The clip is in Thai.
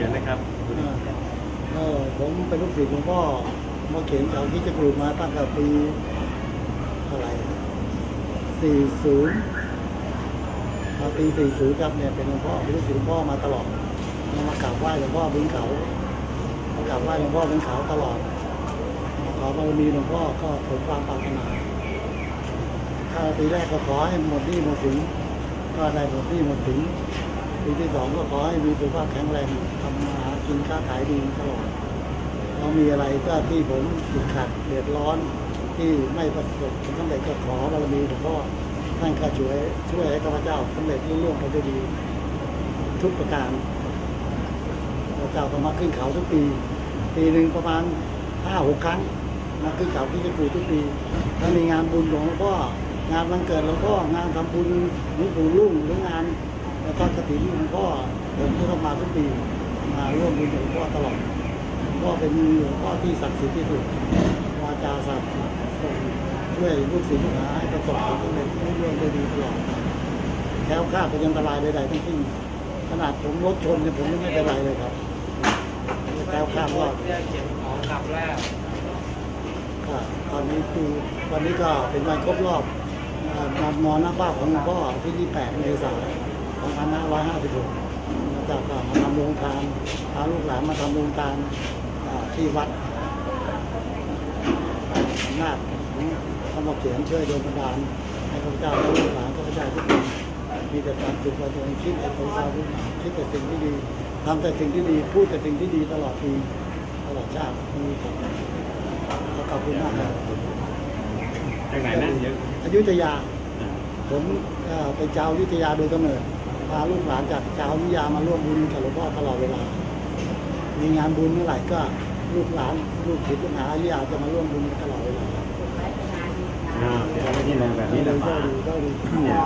ขียนนะครับเออผมเป็นลูกศิษย์หลวงพ่อมาเขียนแถวที่จะกลูกมาตั้งแต่ปีอะไรสี่ศูนย์มาปีสี่ศูนย์ครับเนี่ยเป็นหลวงพ่อเป็นลูกศิษย์หลวงพ่อมาตลอดมากราบไหว้หลวงพ่อบนเขามากราบไหว้หลวงพ่อบนเขาตลอดขอบารมีหลวงพ่อก็ผลความปรารถนาถ้าปีแรกก็ขอให้หมดหนี้หมดสินก็ได้หมดหนี้หมดสิน ปีที่สองก็ขอให้มีสุขภาพแข็งแรงทำมาหากินค้าขายดีตลอดเรามีอะไรก็ที่ผมติดขัดเดือดร้อน ที่ไม่ประสบผลสำเร็จก็ขอบารมีหลวงพ่อท่านก็ช่วยช่วยให้ข้าพเจ้าสำเร็จรุ่งเรืองไปด้วยดี ทุกประการข้าพเจ้าก็มาขึ้นเขาทุกปี ปีหนึ่งประมาณห้าหกครั้งมาขึ้นเขาที่จะปูทุกปีถ้ามีงานบุญหลวงพ่องานวันเกิดหลวงพ่องานทำบุญหลวงปู่รุ่งหรืองาน พ่อผมก็ต้องมาทุกปีมาร่วมบุญกับหลวงพ่อตลอดหลวงพ่อเป็นหลวงพ่อที่ศักดิ์สิทธิ์ที่สุดวาจาศักดิ์สิทธิ์ทรงช่วยลูกศิษย์ลูกหาให้ประสบความสำเร็จรุ่งเรื่องได้ดีตลอดแคล้วคลาดเป็นอันตรายใดๆทั้งสิ้นขนาดผมรถชนเนี่ยผมยังไม่เป็นไรเลยครับแคล้วคลาดรอดเพื่อเก็บของกลับแล้วตอนนี้คือวันนี้ก็เป็นวันครบรอบเอ่องานมอหน้าบ้านของหลวงพ่อที่ 28 เมษายน 2556แล้วก็ก็มาทำโรงทานพาลูกหลานมาทำโรงทานอ่าที่วัดอำนาจของธรรมเขียนช่วยโดนบันดาลให้ข้าพเจ้าและลูกหลานข้าพเจ้าทุกคนมีแต่ความสุขความเจริญคิดแต่ของเราทุกอย่างคิดแต่สิ่งที่ดีทำแต่สิ่งที่ดีพูดแต่สิ่งที่ดีตลอดปีตลอดชาติมีผมขอบคุณมากครับจากไหนนะเยอะอยุธยา ผมเอ่อเป็นชาวอยุธยาโดยกำเนิด พาลูกหลานจากชาวอยุธยามาร่วมบุญกับหลวงพ่อตลอดเวลา มีงานบุญเมื่อไหร่ก็ลูกหลานลูกศิษย์ลูกหาอยุธยาจะมาร่วมบุญกันตลอดเวลาอ่าเดี๋ยวเอาไปที่ไหนแบบนี้เลนะยก็ดีก็ดีเนี่ย